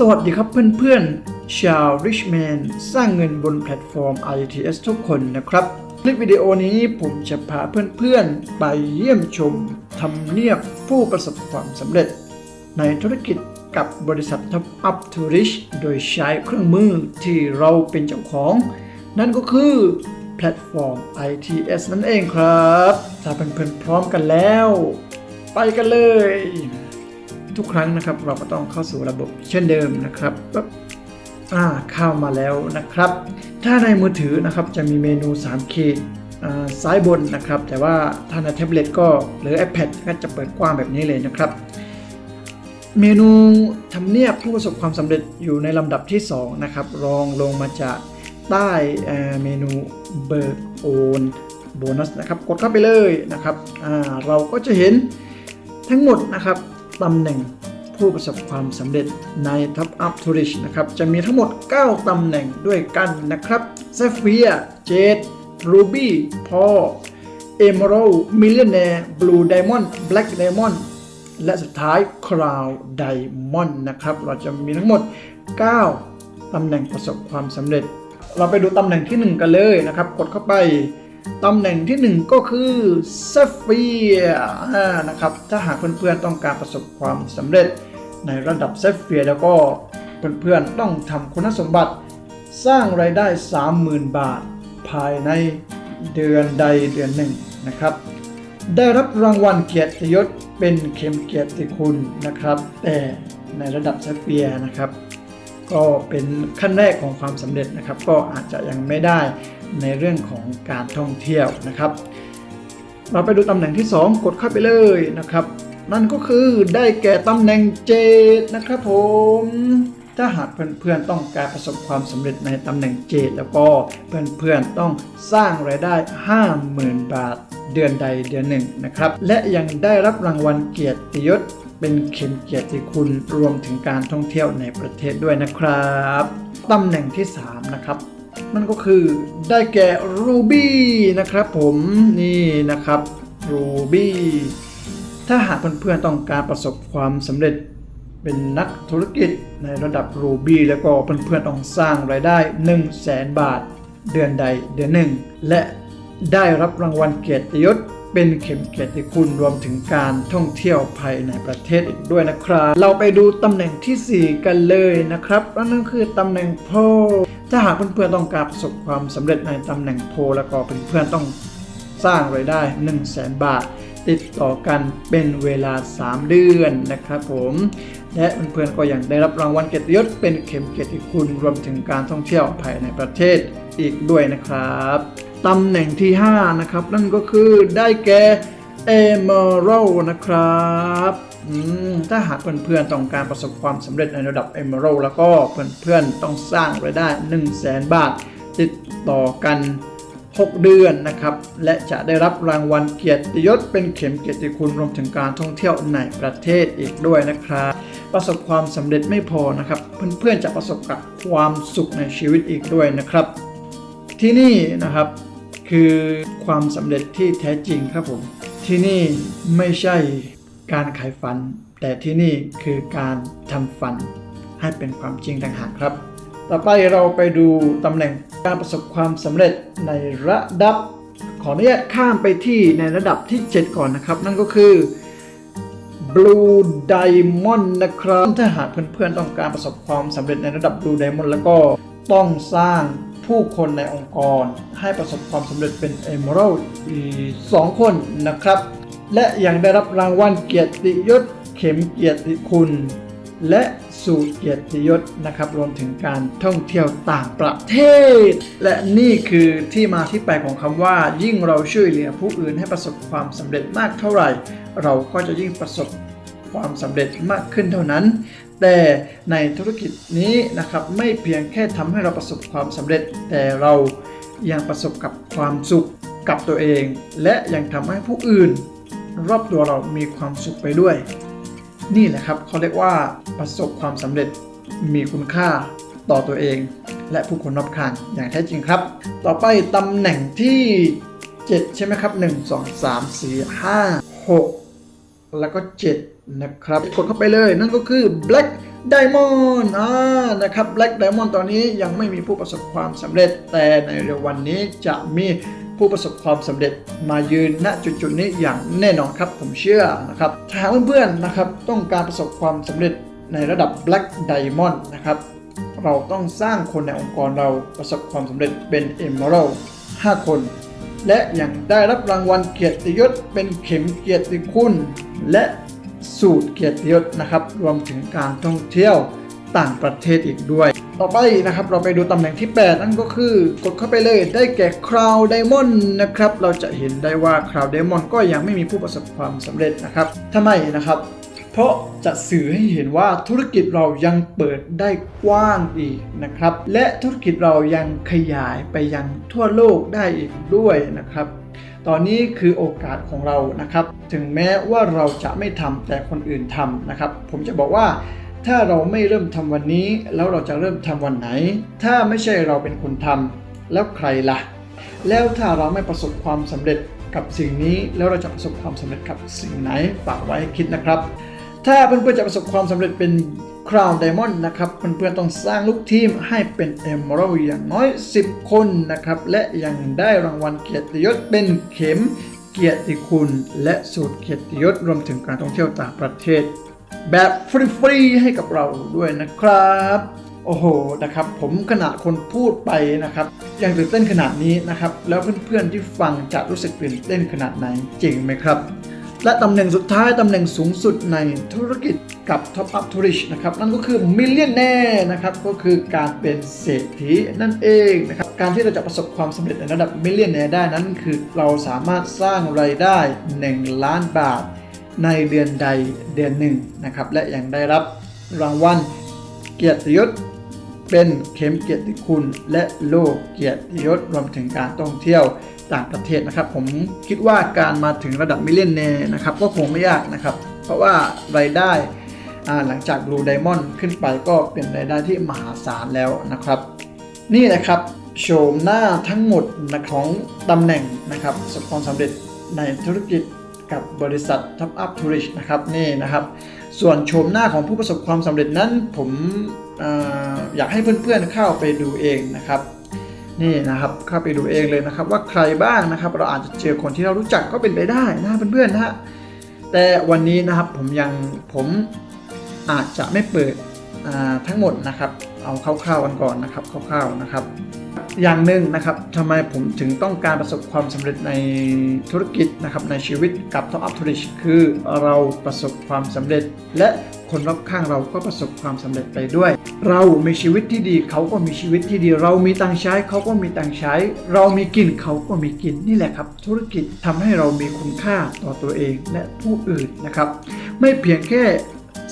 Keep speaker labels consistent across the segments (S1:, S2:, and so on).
S1: สวัสดีครับเพื่อนๆ ชาว Richman สร้างเงินบนแพลตฟอร์ม ITS ทุกคนนะครับ คลิปวิดีโอนี้ผมจะพาเพื่อนๆ ไปเยี่ยมชมทำเนียบผู้ประสบความสำเร็จ ในธุรกิจกับบริษัท Top Up to Rich โดยใช้เครื่องมือที่เราเป็นเจ้าของ นั่นก็คือแพลตฟอร์ม ITS นั่นเองครับ ถ้าเพื่อนๆพร้อมกันแล้ว ไปกันเลย ทุกครั้งนะครับ เราก็ต้องเข้าสู่ระบบเช่นเดิมนะครับปั๊บอ่าเข้ามาแล้วนะครับ ถ้าในมือถือนะครับจะมีเมนู3ขีดซ้ายบนนะครับ แต่ว่าถ้าในแท็บเล็ตก็หรือ iPad ก็จะเปิดกว้างแบบนี้เลยนะครับ เมนูทำเนียบผู้ประสบความสำเร็จอยู่ในลำดับที่ 2 นะครับ รองลงมาจากใต้เมนูเบิกโอนโบนัสนะครับ กดเข้าไปเลยนะครับเราก็จะเห็นทั้งหมดนะครับ ตำแหน่งผู้ประสบความสำเร็จใน Top Up t o u r i s นะครับ จะมีทั้งหมด 9ตำแหน่งด้วยกันนะครับ Sapphire Jade Ruby Pearl Emerald Millionaire Blue Diamond Black Diamond และสุดท้าย Crown Diamond นะครับ เราจะมีทั้งหมด 9ตำแหน่งประสบความสำเร็จ เราไปดูตำแหน่งที่ 1 กันเลยนะครับ กดเข้าไป ตำแหน่งที่ 1 ก็คือ Sapphire อ่านะครับ ถ้าหากเพื่อนๆต้องการประสบความสำเร็จในระดับ Sapphire แล้วก็เพื่อนๆต้องทำคุณสมบัติสร้างรายได้ 30,000 บาท ภายในเดือนใดเดือนหนึ่งนะครับ ได้รับรางวัลเกียรติยศเป็นเข็มเกียรติคุณนะครับ แต่ในระดับเซเฟียนะครับ ก็เป็นขั้นแรกของความสำเร็จนะครับ ก็อาจจะยังไม่ได้ ในเรื่องของการท่องเที่ยวนะครับ เราไปดูตำแหน่งที่ 2 กดเข้าไปเลยนะครับ นั่นก็คือได้แก่ตำแหน่งเจดนะครับผมถ้าหากเพื่อนๆต้องการประสบความสำเร็จในตำแหน่งเจดแล้วก็เพื่อนๆต้องสร้างรายได้ 50,000 บาทเดือนใดเดือนหนึ่งนะครับ และยังได้รับรางวัลเกียรติยศเป็นเข็มเกียรติคุณรวมถึงการท่องเที่ยวในประเทศด้วยนะครับ ตำแหน่งที่ 3 นะครับ นั่นก็คือได้แก่รูบี้นะครับผมนี่นะครับรูบี้ถ้าหากเพื่อนๆต้องการประสบความสำเร็จเป็นนักธุรกิจในระดับรูบี้แล้วก็เพื่อนๆต้องสร้างรายได้ 1 0 0 0 0แสนบาท เดือนใดเดือนหนึ่ง และได้รับรางวัลเกียรติยศเป็นเข็มเกียรติคุณรวมถึงการท่องเที่ยวภายในประเทศอีกด้วยนะครับ เราไปดูตำแหน่งทีสี่4 กันเลยนะครับนั่นคือตำแหน่งโพล ถ้าหากเพื่อนๆต้องการประสบความสำเร็จในตำแหน่งโพลแล้วก็เพื่อนๆต้องสร้างรายได้ 1 0 0 0 0แสนบาท ติดต่อกันเป็นเวลา 3 เดือนนะครับผมและเพื่อนๆก็ยังได้รับรางวัลเกียรติยศเป็นเข็มเกียรติคุณรวมถึงการท่องเที่ยวภายในประเทศอีกด้วยนะครับตำแหน่งที่ 5 นะครับ นั่นก็คือได้แก่ Emerald นะครับถ้าหากเพื่อนๆต้องการประสบความสำเร็จในระดับ Emerald แล้วก็เพื่อนๆต้องสร้างรายได้ 1 0 0 0 0แสนบาท ติดต่อกัน 6 เดือนนะครับ และจะได้รับรางวัลเกียรติยศเป็นเข็มเกียรติคุณรวมถึงการท่องเที่ยวในประเทศอีกด้วยนะครับประสบความสำเร็จไม่พอนะครับ เพื่อนๆจะประสบกับความสุขในชีวิตอีกด้วยนะครับ ที่นี่นะครับคือความสำเร็จที่แท้จริงครับผม ที่นี่ไม่ใช่การขายฝัน แต่ที่นี่คือการทำฝัน ให้เป็นความจริงต่างหากครับ ต่อไปเราไปดูตำแหน่งการประสบความสำเร็จในระดับ ขออนุญาตข้ามไปที่ในระดับที่ 7 ก่อนนะครับ นั่นก็คือ Blue Diamond นะครับ ถ้าหากเพื่อนๆต้องการประสบความสำเร็จในระดับ Blue Diamond แล้วก็ต้องสร้าง ผู้คนในองค์กรให้ประสบความสำเร็จเป็น Emerald อีกสองคนนะครับ และยังได้รับรางวัลเกียรติยศ เข็มเกียรติคุณ และสูตรเกียรติยศนะครับรวมถึงการท่องเที่ยวต่างประเทศ และนี่คือที่มาที่ไปของคำว่า ยิ่งเราช่วยเหลือผู้อื่นให้ประสบความสำเร็จมากเท่าไหร่ เราก็จะยิ่งประสบความสำเร็จมากขึ้นเท่านั้น แต่ในธุรกิจนี้นะครับไม่เพียงแค่ทำให้เราประสบความสำเร็จ แต่เรายังประสบกับความสุขกับตัวเอง และยังทำให้ผู้อื่น รอบตัวเรามีความสุขไปด้วย นี่แหละครับเขาเรียกว่าประสบความสำเร็จมีคุณค่าต่อตัวเอง และผู้คนรอบข้างอย่างแท้จริงครับ ต่อไปตำแหน่งที่ 7 ใช่ไหมครับ 1 2 3 4 5 6 แล้วก็ 7 นะครับกดเข้าไปเลยนั่นก็คือ Black Diamond อ่านะครับ Black Diamond ตอนนี้ยังไม่มีผู้ประสบความสำเร็จ แต่ในเร็ววันนี้จะมีผู้ประสบความสำเร็จมายืนณจุดๆนี้อย่างแน่นอนครับผมเชื่อนะครับถ้าหากเพื่อนๆนะครับต้องการประสบความสำเร็จในระดับ Black Diamond นะครับเราต้องสร้างคนในองค์กรเราประสบความสำเร็จเป็น Emerald 5 คน และยังได้รับรางวัลเกียรติยศเป็นเข็มเกียรติคุณ และสูตรเกียรติยศนะครับ รวมถึงการท่องเที่ยวต่างประเทศอีกด้วย ต่อไปนะครับ เราไปดูตำแหน่งที่ 8 นั่นก็คือกดเข้าไปเลยได้แก่ Crown Diamond นะครับ เราจะเห็นได้ว่า Crown Diamond ก็ยังไม่มีผู้ประสบความสำเร็จนะครับทำไมนะครับเพราะจะสื่อให้เห็นว่าธุรกิจเรายังเปิดได้กว้างอีกนะครับ และธุรกิจเรายังขยายไปยังทั่วโลกได้อีกด้วยนะครับ ตอนนี้คือโอกาสของเรานะครับ ถึงแม้ว่าเราจะไม่ทำแต่คนอื่นทำนะครับ ผมจะบอกว่าถ้าเราไม่เริ่มทำวันนี้ แล้วเราจะเริ่มทำวันไหน ถ้าไม่ใช่เราเป็นคนทำแล้วใครล่ะ แล้วถ้าเราไม่ประสบความสำเร็จกับสิ่งนี้แล้วเราจะประสบความสำเร็จกับสิ่งไหนฝากไว้คิดนะครับ ถ้าเพื่อนๆจะประสบความสำเร็จเป็น Crown Diamond นะครับเพื่อนๆต้องสร้างลูกทีมให้เป็น Emerald อย่างน้อย 10 คนนะครับและยังได้รางวัลเกียรติยศเป็นเข็มเกียรติคุณและสูตรเกียรติยศรวมถึงการท่องเที่ยวต่างประเทศ แบบฟรีๆให้กับเราด้วยนะครับโอ้โหนะครับผมขนาดคนพูดไปนะครับยังตื่นเต้นขนาดนี้นะครับแล้วเพื่อนๆที่ฟังจะรู้สึกตื่นเต้นขนาดไหนจริงไหมครับ และตำแหน่งสุดท้ายตำแหน่งสูงสุดในธุรกิจกับ Top Up Tourist นะครับนั่นก็คือ Millionaire นะครับก็คือการเป็นเศรษฐีนั่นเองนะครับการที่เราจะประสบความสำเร็จในระดับ Millionaire ได้นั้นคือเราสามารถสร้างรายได้ 1 ล้านบาท ในเดือนใดเดือนหนึ่งนะครับและยังได้รับรางวัลเกียรติยศ เป็นเข็มเกียรติคุณ และโล่เกียรติยศรวมถึงการท่องเที่ยวต่างประเทศนะครับ ผมคิดว่าการมาถึงระดับมิเลนเนนะครับก็คงไม่ยากนะครับ เพราะว่ารายได้หลังจาก Blue Diamond ขึ้นไปก็เป็นรายได้ที่มหาศาลแล้วนะครับ นี่แหละครับโฉมหน้าทั้งหมดของตำแหน่งนะครับประสบความสำเร็จในธุรกิจกับบริษัท Top Up Tourist นะครับนี่นะครับ ส่วนโฉมหน้าของผู้ประสบความสำเร็จนั้นผม อยากให้เพื่อนๆเข้าไปดูเองนะครับนี่นะครับเข้าไปดูเองเลยนะครับ ว่าใครบ้างนะครับ เราอาจจะเจอคนที่เรารู้จักก็เป็นไปได้นะเพื่อนๆนะฮะแต่วันนี้นะครับผมยังผมอาจจะไม่เปิดทั้งหมดนะครับ เอาคร่าวๆกันก่อนนะครับคร่าวๆนะครับ อย่างหนึ่งนะครับทำไมผมถึงต้องการประสบความสำเร็จในธุรกิจนะครับในชีวิตกับ Top Up Tourist คือเราประสบความสำเร็จ และคนรอบข้างเราก็ประสบความสำเร็จไปด้วย เรามีชีวิตที่ดีเขาก็มีชีวิตที่ดี เรามีตังใช้เขาก็มีตังใช้ เรามีกินเขาก็มีกินนี่แหละครับ ธุรกิจทำให้เรามีคุณค่าต่อตัวเองและผู้อื่นนะครับ ไม่เพียงแค่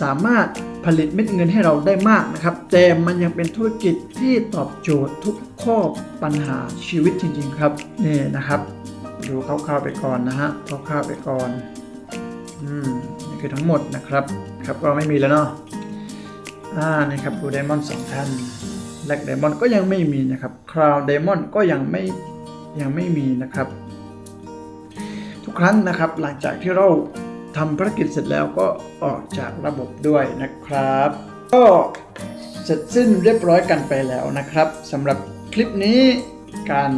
S1: สามารถผลิตเม็ดเงินให้เราได้มากนะครับ แต่มันยังเป็นธุรกิจที่ตอบโจทย์ทุกข้อปัญหาชีวิตจริง ๆ ครับนี่นะครับ ดูคร่าวๆไปก่อนนะฮะคร่าวๆไปก่อนอืมนี่คือทั้งหมดนะครับครับก็ไม่มีแล้วเนาะอ่านี่ครับดูไดมอนด์สองท่านแลกไดมอนด์ก็ยังไม่มีนะครับคราวไดมอนด์ก็ยังไม่ยังไม่มีนะครับ ทุกครั้งนะครับหลังจากที่เรา ทำภารกิจเสร็จแล้วก็ออกจากระบบด้วยนะครับ ก็เสร็จสิ้นเรียบร้อยกันไปแล้วนะครับสำหรับคลิปนี้การ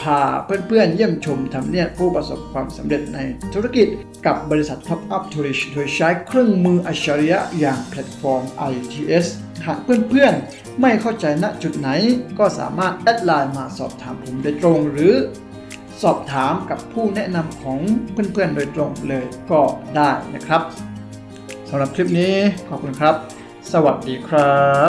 S1: พาเพื่อนๆเยี่ยมชมทำเนียบผู้ประสบความสำเร็จในธุรกิจกับบริษัท Top Up Tourist โดยใช้เครื่องมืออัจฉริยะอย่างแพลตฟอร์ม ITS หากเพื่อนๆ ไม่เข้าใจณจุดไหน ก็สามารถแอดไลน์มาสอบถามผมโดยตรงหรือ สอบถามกับผู้แนะนำของเพื่อนๆโดยตรงเลยก็ได้นะครับสำหรับคลิปนี้ขอบคุณครับ สวัสดีครับ